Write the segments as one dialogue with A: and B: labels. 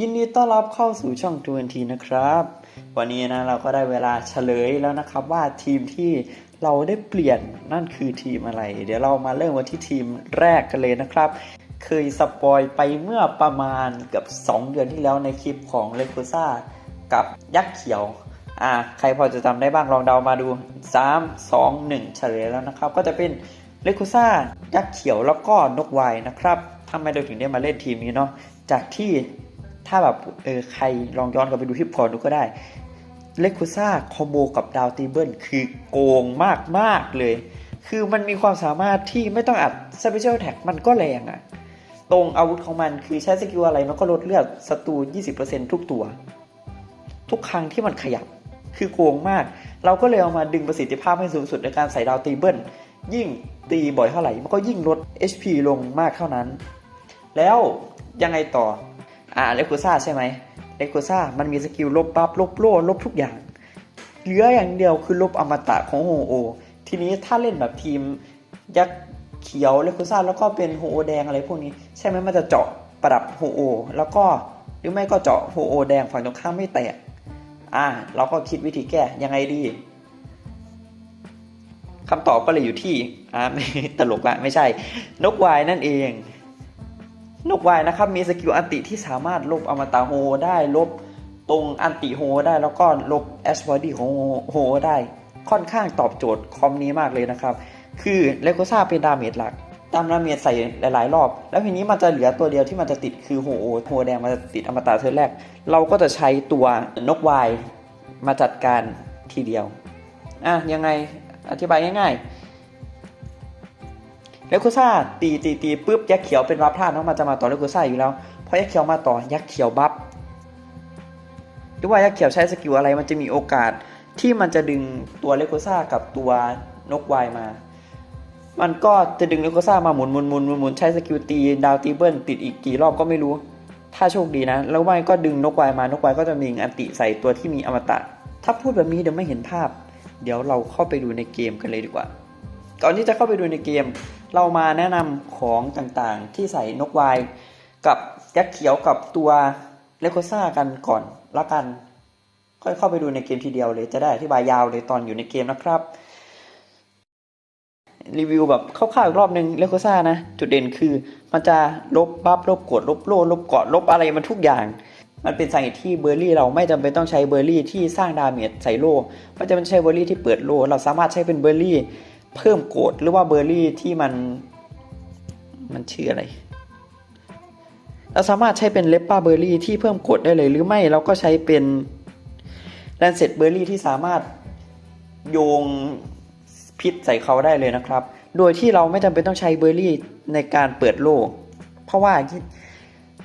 A: ยินดีต้อนรับเข้าสู่ช่อง 2NT นะครับ วันนี้นะเราก็ได้เวลาเฉลยแล้วนะครับว่าทีมที่เราได้เปลี่ยนนั่นคือทีมอะไร เดี๋ยวเรามาเริ่มวันที่ทีมแรกกันเลยนะครับ เคยสปอยไปเมื่อประมาณเกือบ2 เดือนที่แล้วในคลิปของเลโคซ่ากับยักษ์เขียวอ่าใครพอจะจำได้บ้างลองเดามาดู 3 2 1 เฉลยแล้วนะครับ ก็จะเป็นเลโคซ่ายักษ์เขียวแล้วก็นกไวายนะครับทำไมเราถึงได้มาเล่นทีมนี้เนาะจากที่ ถ้าแบบเออใครลองย้อนกลับไปดูที่พอร์ดูก็ได้เลโคซ่าคอมโบกับดาวตีเบิลคือโกงมากมากเลย คือมันมีความสามารถที่ไม่ต้องอัดสเปเชียลแท็กมันก็แรงอะตรงอาวุธของมันคือใช้สกิลอะไรมันก็ลดเลือดศัตรู 20%ทุกตัว ทุกครั้งที่มันขยับคือโกงมาก เราก็เลยเอามาดึงประสิทธิภาพให้สูงสุดในการใส่ดาวตีเบิลยิ่งตีบ่อยเท่าไหร่ มันก็ยิ่งลด HP ลงมากเท่านั้น แล้วยังไงต่อ อ่าเลคูซ่าใช่ไหมเลคูซ่ามันมีสกิลลบบัฟลบโล่ลบทุกอย่าง เหลืออย่างเดียวคือลบอมตะของโฮโอ ทีนี้ถ้าเล่นแบบทีมยักษ์เขียวเลคูซ่าแล้วก็เป็นโฮโอแดงอะไรพวกนี้ ใช่ไหมมันจะเจาะประดับโฮโอ แล้วก็หรือไม่ก็เจาะโฮโอแดงฝั่งตรงข้ามไม่แตกอ่าเราก็คิดวิธีแก้ยังไงดีคำตอบก็เลยอยู่ที่อ่าตลกละไม่ใช่ นกวายนั่นเอง นกวายนะครับมีสกิลอันติที่สามารถลบอมตะโฮได้ลบตรงอันติโฮได้แล้วก็ลบแอสบอดี้ของโฮได้ค่อนข้างตอบโจทย์คอมนี้มากเลยนะครับ คือเลโกซ่าเป็นดาเมจหลัก ตามดาเมจใส่หลาย ๆ รอบ แล้วทีนี้มันจะเหลือตัวเดียวที่มันจะติดคือโฮโอโฮแดงมันจะติดอมตะเธอแรก เราก็จะใช้ตัวนกวายมาจัดการทีเดียวอะยังไงอธิบายง่าย ๆ เลโคซ่าตีตีตีปุ๊บยักษ์เขียวเป็นรับพลาดเนาะมันจะมาต่อเลโคซ่าอยู่แล้วเพอยักษ์เขียวมาต่อยักษ์เขียวบัฟหรือว่ายักษ์เขียวใช้สกิลอะไรมันจะมีโอกาสที่มันจะดึงตัวเลโคซ่ากับตัวนกวายมา มันก็จะดึงเลโคซ่ามาหมุนหมุนหมุนหมุนหมุนใช้สกิลตีดาวตีเบิลติดอีกกี่รอบก็ไม่รู้ ถ้าโชคดีนะ แล้วไม่ก็ดึงนกวายมานกวายก็จะมีอันติใส่ตัวที่มีอมตะ ถ้าพูดแบบนี้เดี๋ยวไม่เห็นภาพ เดี๋ยวเราเข้าไปดูในเกมกันเลยดีกว่า ก่อนที่จะเข้าไปดูในเกม เรามาแนะนำของต่างๆ ที่ใส่นกวายกับยักษ์เขียวกับตัวเลโคซ่ากันก่อนละกัน ค่อยเข้าไปดูในเกมทีเดียวเลยจะได้อธิบายยาวเลยตอนอยู่ในเกมนะครับ รีวิวแบบคร่าวๆอีกรอบหนึ่งเลโคซ่านะ จุดเด่นคือมันจะลบบัฟลบกดลบโล่ลบเกาะลบอะไรมันทุกอย่างมันเป็นสาเหตุที่เบอร์รี่เราไม่จำเป็นต้องใช้เบอร์รี่ที่สร้างดาเมจใส่โล่มันจะเป็นใช้เบอร์รี่ที่เปิดโล่เราสามารถใช้เป็นเบอร์รี่ เพิ่มโกดหรือว่าเบอร์รี่ที่มันมันชื่ออะไร เราสามารถใช้เป็นเลปป้าเบอร์รี่ที่เพิ่มโกดได้เลย หรือไม่เราก็ใช้เป็นแลนเซตเบอร์รี่ที่สามารถโยงพิษใส่เขาได้เลยนะครับ โดยที่เราไม่จำเป็นต้องใช้เบอร์รี่ในการเปิดโล่เพราะว่า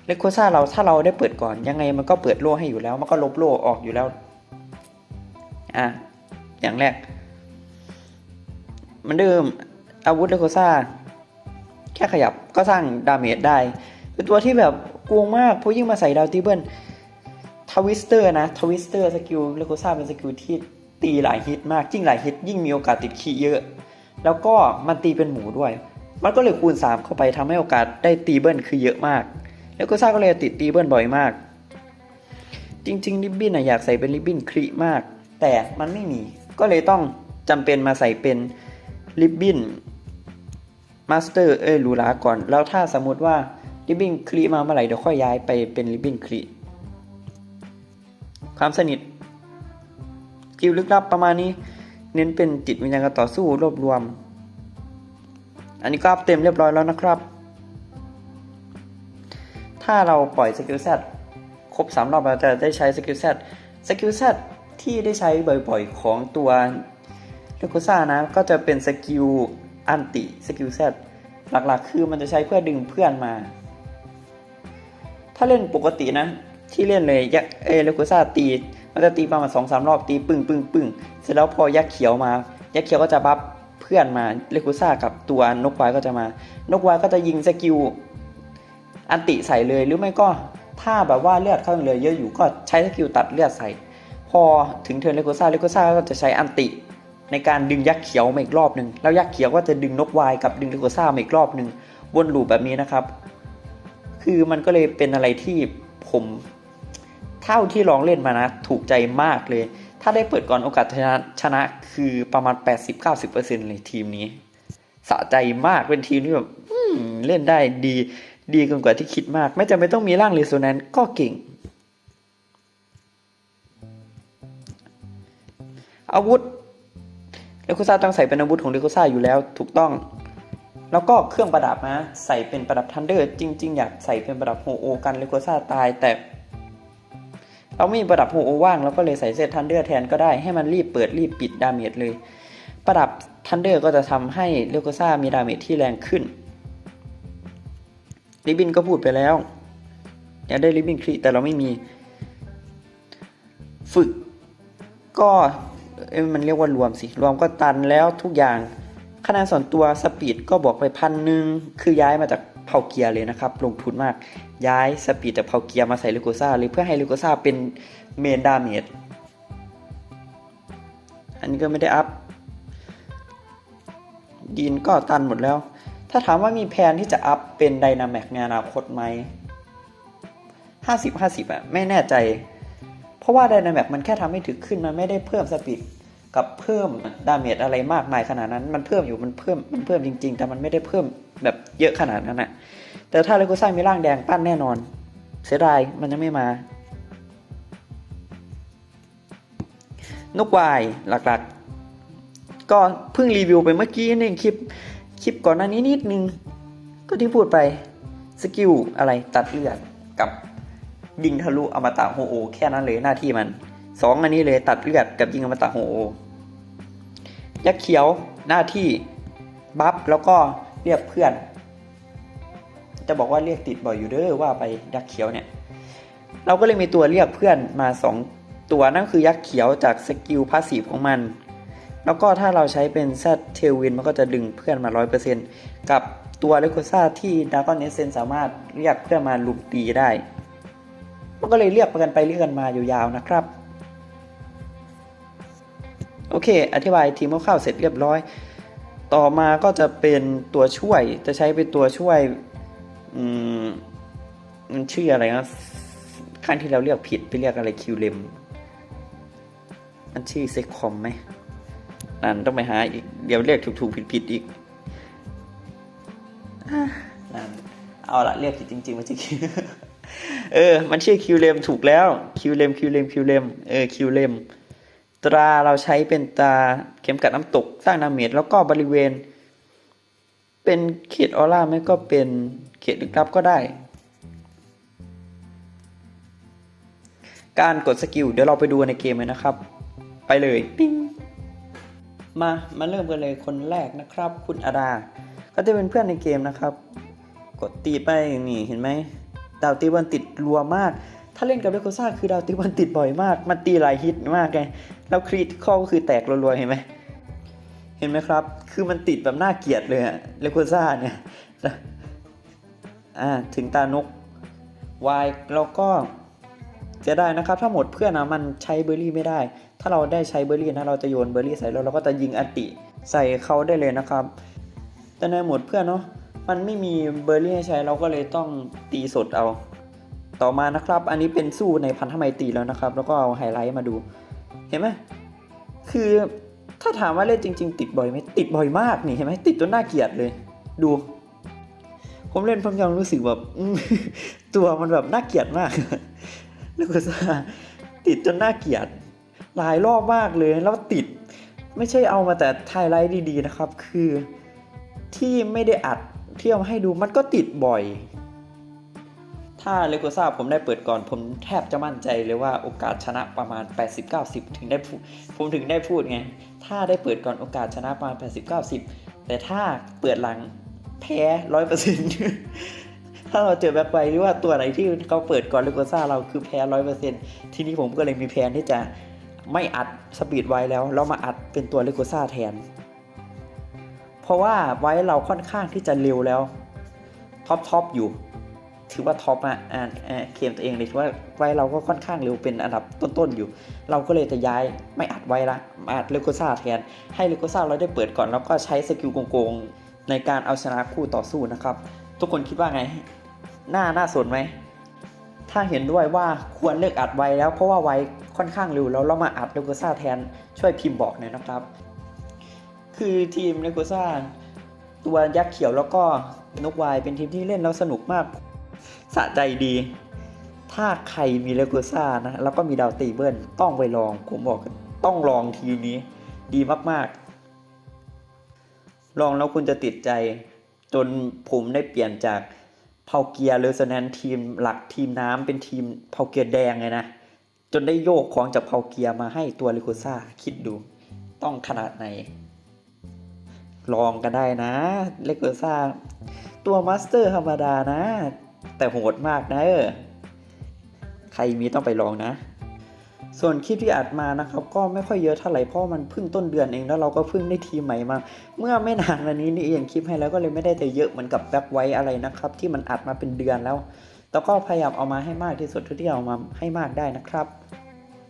A: เลโคซ่าเราถ้าเราได้เปิดก่อนยังไงมันก็เปิดโล่ให้อยู่แล้ว มันก็ลบโล่ออกอยู่แล้วอะอย่างแรก มันเดิมอาวุธเลโคซ่า แค่ขยับก็สร้างดาเมจได้ เป็นตัวที่แบบกวงมากเพราะยิ่งมาใส่ดาวตีเบิลทวิสเตอร์นะ ทวิสเตอร์สกิลเลโคซ่าเป็นสกิลที่ตีหลายฮิตมากยิ่งหลายฮิตยิ่งมีโอกาสติดคีย์เยอะ แล้วก็มันตีเป็นหมูด้วย มันก็เลยคูณ 3 เข้าไปทำให้โอกาสได้ตีเบิลคือเยอะมาก แล้วก็ซ่าก็เลยติดตีเบิลบ่อยมาก จริงๆ ริบบิ้นอะอยากใส่เป็นริบบิ้นคลีมาก แต่มันไม่มีก็เลยต้องจำเป็นมาใส่เป็น ริบบิ้นมาสเตอร์เอ้ยรูหราก่อน แล้วถ้าสมมุติว่าริบบิ้นคลีมาเมื่อไหร่เดี๋ยวค่อยย้ายไปเป็นริบบิ้นคลีความสนิทกิลลึกลับประมาณนี้ เน้นเป็นจิตวิญญาณการต่อสู้รวบรวม อันนี้ก็อัพเต็มเรียบร้อยแล้วนะครับ ถ้าเราปล่อยสกิลแซดครบสามรอบเราจะได้ใช้สกิลแซดสกิลแซดที่ได้ใช้บ่อยๆ ของตัว เลโกซ่านะก็จะเป็นสกิลอันติสกิลแซดหลักๆ คือมันจะใช้เพื่อดึงเพื่อนมา ถ้าเล่นปกตินะ ที่เล่นเลยยักเอเลโกซ่าตี มันจะตีประมาณสองสามรอบตีปึ้งปึ้งปึ้งเสร็จแล้วพอยักษ์เขียวมา ยักษ์เขียวก็จะบัฟเพื่อนมาเลโกซ่ากับตัวนกวายก็จะมา นกวายก็จะยิงสกิลอันติใส่เลยหรือไม่ก็ถ้าแบบว่าเลือดเข้ายังเหลือเยอะอยู่ก็ใช้สกิลตัดเลือดใส่ พอถึงเทิร์นเลโกซ่าเลโกซ่าก็จะใช้อันติ ในการดึงยักษ์เขียวมาอีกรอบหนึ่งแล้วยักษ์เขียวก็จะดึงนกวายกับดึงเลโกซ่ามาอีกรอบหนึ่งวนลูปแบบนี้นะครับ คือมันก็เลยเป็นอะไรที่ผมเท่าที่ลองเล่นมานะ ถูกใจมากเลย ถ้าได้เปิดก่อนโอกาสชนะชนะคือประมาณ 80-90%เลยทีมนี้สะใจมากเป็นทีมที่แบบเล่นได้ดี ดีเกินกว่าที่คิดมาก ไม่จำเป็นต้องมีร่างเรโซแนนก็เก่ง อาวุธ เลโคซ่าต้องใส่เป็นอาวุธของเลโคซ่าอยู่แล้วถูกต้อง แล้วก็เครื่องประดับนะใส่เป็นประดับทันเดอร์จริง ๆ อยากใส่เป็นประดับโฮโอกันเลโคซ่าตายแต่ เราไม่มีประดับโฮโอว่างเราก็เลยใส่เซตทันเดอร์แทนก็ได้ให้มันรีบเปิดรีบปิดดาเมจเลย ประดับทันเดอร์ก็จะทำให้เลโคซ่ามีดาเมจที่แรงขึ้นริบบินก็พูดไปแล้วอยากได้ริบบินครีแต่เราไม่มี ฝึกก็ เอ้มันเรียกว่ารวมสิ รวมก็ตันแล้วทุกอย่างคะแนนส่วนตัวสปีดก็บอกไปพันหนึ่งคือย้ายมาจากเผาเกียร์เลยนะครับ ลงทุนมากย้ายสปีดจากเผาเกียร์มาใส่ลิโกซ่าเลยเพื่อให้ลิโกซ่าเป็นเมนดาเมจอันนี้ก็ไม่ได้อัพดินก็ตันหมดแล้ว ถ้าถามว่ามีแผนที่จะอัพเป็นไดนาแมกในอนาคตไหมห้าสิบห้าสิบอะไม่แน่ใจ ราะว่าไดนาแมกมันแค่ทำให้ถึกขึ้นมันไม่ได้เพิ่มสปีดกับเพิ่มดาเมจอะไรมากมายขนาดนั้น มันเพิ่มอยู่มันเพิ่มมันเพิ่มจริง ๆ แต่มันไม่ได้เพิ่มแบบเยอะขนาดนั้นนะแต่ถ้าเลโกซ่ามีร่างแดงปั้นแน่นอน เสียดายมันยังไม่มา นกวายหลักๆ ก็เพิ่งรีวิวไปเมื่อกี้นี่คลิปคลิปก่อนหน้านี้นิดนึง ก็ที่พูดไปสกิลอะไรตัดเลือดกับ ยิงทะลุอมตะโฮโอ แค่นั้นเลยหน้าที่มันสองอันนี้เลยตัดเลือดกับยิงอมตะโฮโอ ยักษ์เขียวหน้าที่บัฟแล้วก็เรียกเพื่อน จะบอกว่าเรียกติดบ่อยอยู่เด้อว่าไปยักษ์เขียวเนี่ย เราก็เลยมีตัวเรียกเพื่อนมาสองตัวนั่นคือยักษ์เขียวจากสกิลพาสซีฟของมัน แล้วก็ถ้าเราใช้เป็นแซดเทลวินมันก็จะดึงเพื่อนมา 100%กับตัวเลโคซ่าที่ดากอนเอเซนสามารถเรียกเพื่อนมาลุมตีได้ มันก็เลยเรียกกันไปเรียกกันมายาวๆนะครับ โอเค อธิบายทีมคร่าวๆเสร็จเรียบร้อย ต่อมาก็จะเป็นตัวช่วยจะใช้เป็นตัวช่วยอืมมันชื่ออะไรนะครั้งที่เราเรียกผิดไปเรียกอะไรคิวเลมมันชื่อเซ็กคอมไหมนั่นต้องไปหาอีกเดี๋ยวเรียกถูกๆผิดๆอีกอะนั่นเอาละเรียกผิดจริงๆมันชื่อ เออ มันชื่อคิวเลมถูกแล้วคิวเลมคิวเลมคิวเลมเออคิวเลมตราเราใช้เป็นตาเข็มกัดน้ำตกสร้างดาเมจแล้วก็บริเวณ เป็นเขตออร่าไม่ก็เป็นเขตลึกลับก็ได้ การกดสกิลเดี๋ยวเราไปดูในเกมเลยนะครับ ไปเลยปิ้งมามาเริ่มกันเลยคนแรกนะครับ คุณอาดา ก็จะเป็นเพื่อนในเกมนะครับ กดตีไปนี่เห็นไหม ดาวตีบอลติดรัวมาก ถ้าเล่นกับเดโคซ่าคือดาวตีบอลติดบ่อยมาก มันตีหลายฮิตมากไง แล้วครีตข้อก็คือแตกรัวๆเห็นไหม เห็นไหมครับ คือมันติดแบบน่าเกลียดเลยอะเลโคซ่าเนี่ย อ่า ถึงตานกวายแล้วก็เสียดายนะครับ ถ้าหมดเพื่อนนะมันใช้เบอร์รี่ไม่ได้ ถ้าเราได้ใช้เบอร์รี่นะเราจะโยนเบอร์รี่ใส่แล้วเราก็จะยิงอติใส่เขาได้เลยนะครับ แต่ในหมดเพื่อนเนาะ มันไม่มีเบอร์รี่ให้ใช้เราก็เลยต้องตีสดเอา ต่อมานะครับ อันนี้เป็นสู้ในพันธมิตรีแล้วนะครับ แล้วก็เอาไฮไลท์มาดู เห็นไหมคือถ้าถามว่าเล่นจริง ๆ ติดบ่อยไหมติดบ่อยมากนี่เห็นไหมติดจนน่าเกลียดเลย ดู ผมเล่นผมยังรู้สึกแบบตัวมันแบบน่าเกลียดมากแล้วก็ติดจนน่าเกลียดหลายรอบมากเลยแล้วติดไม่ใช่เอามาแต่ไฮไลท์ดีๆนะครับ คือที่ไม่ได้อัด เที่ยวให้ดูมันก็ติดบ่อย ถ้าเลโกซ่าผมได้เปิดก่อน ผมแทบจะมั่นใจเลยว่าโอกาสชนะประมาณ 80-90 ถึงได้พูดผมถึงได้พูดไง ถ้าได้เปิดก่อนโอกาสชนะประมาณ 80-90 แต่ถ้าเปิดหลังแพ้ร้อยเปอร์เซ็นต์ถ้าเราเจอแบ็คไวหรือว่าตัวไหนที่เขาเปิดก่อนเลโกซ่าเราคือแพ้ร้อยเปอร์เซ็นต์ทีนี้ผมก็เลยมีแผนที่จะไม่อัดสปีดไว้แล้วแล้วมาอัดเป็นตัวเลโกซ่าแทน เพราะว่าไว้เราค่อนข้างที่จะเร็วแล้วท็อปท็อปอยู่ ถือว่าท็อปอะอ่าอ่าเคมตัวเองเลยถือว่าไว้เราก็ค่อนข้างเร็วเป็นอันดับต้นๆอยู่ เราก็เลยจะย้ายไม่อัดไว้ละมาอัดเลโกซ่าแทนให้เลโกซ่าเราได้เปิดก่อนแล้วก็ใช้สกิลโกงๆในการเอาชนะคู่ต่อสู้นะครับ ทุกคนคิดว่าไงหน่าน่าสนไหมถ้าเห็นด้วยว่าควรเลิกอัดไวแล้วเพราะว่าไวค่อนข้างเร็วแล้วเรามาอัดเลโกซ่าแทนช่วยพิมพ์บอกหน่อยนะครับ คือทีมเลโกซ่าตัวยักษ์เขียวแล้วก็นกวายเป็นทีมที่เล่นแล้วสนุกมากสะใจดี ถ้าใครมีเลโกซ่านะ แล้วก็มีดาวตีเบิลต้องไปลอง ผมบอกต้องลองทีนี้ ดีมากๆ ลองแล้วคุณจะติดใจ จนผมได้เปลี่ยนจากเผาเกียร์เลสแนนทีมหลักทีมน้ำเป็นทีมเผาเกียร์แดงเลยนะ จนได้โยกของจากเผาเกียร์มาให้ตัวเลโกซ่าคิดดูต้องขนาดไหน ลองกันได้นะ เลโกซ่าตัวมาสเตอร์ธรรมดานะ แต่โหดมากนะเออ ใครมีต้องไปลองนะ ส่วนคลิปที่อัดมานะครับ ก็ไม่ค่อยเยอะเท่าไหร่เพราะมันเพิ่งต้นเดือนเองแล้วเราก็เพิ่งได้ทีมใหม่มา เมื่อไม่นานมานี้นี่เองคลิปให้แล้วก็เลยไม่ได้แต่เยอะเหมือนกับแบ็คไว้อะไรนะครับ ที่มันอัดมาเป็นเดือนแล้วแต่ก็พยายามเอามาให้มากที่สุดเท่าที่เอามาให้มากได้นะครับ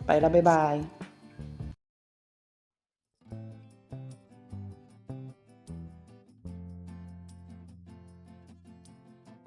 A: ไปแล้วบ๊ายบาย